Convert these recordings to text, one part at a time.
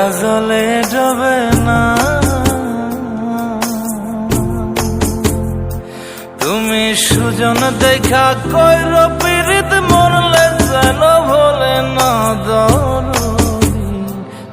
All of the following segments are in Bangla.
তারা জলে যাবে না। তুমি সুজন দেখা কইর, পীড়িত মরলে যেন বলে না দর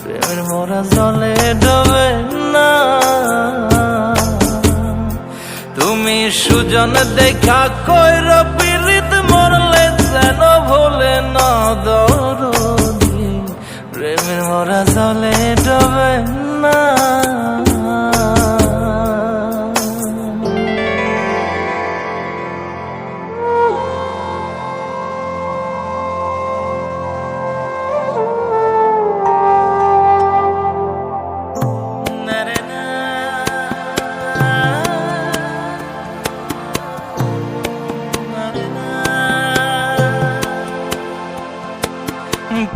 প্রেমের মরা জলে ডবে না। তুমি সুজন দেখা কইর, পীড়িত মরলে যেন মোরা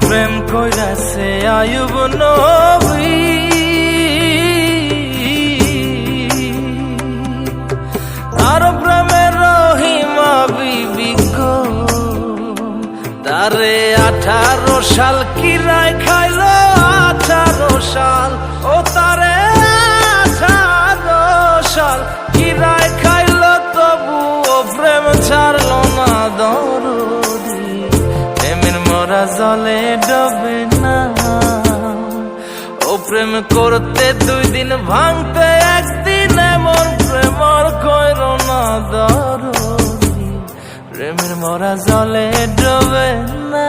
প্রেম কইরাছে, আয়ুব নবী। তার প্রেমের রহিমা বিবি তারে আঠারো সাল কিরায় খাইল, আঠারো সাল মরা জলে ডবে না। ও প্রেম করতে দুই দিন ভাঙতে একদিন এমন প্রেমর কইর না দরদি প্রেমের মরা জলে ডবে না।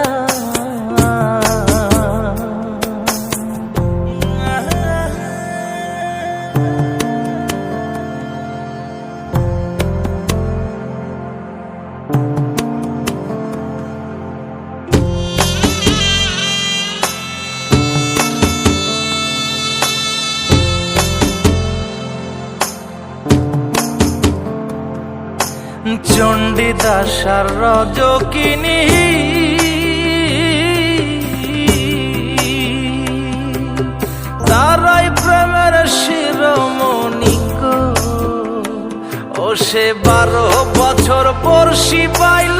চণ্ডীদাসার রজকিনী। তারাই প্রেমের শিরমণিক ও সে বারো বছর পর পাইল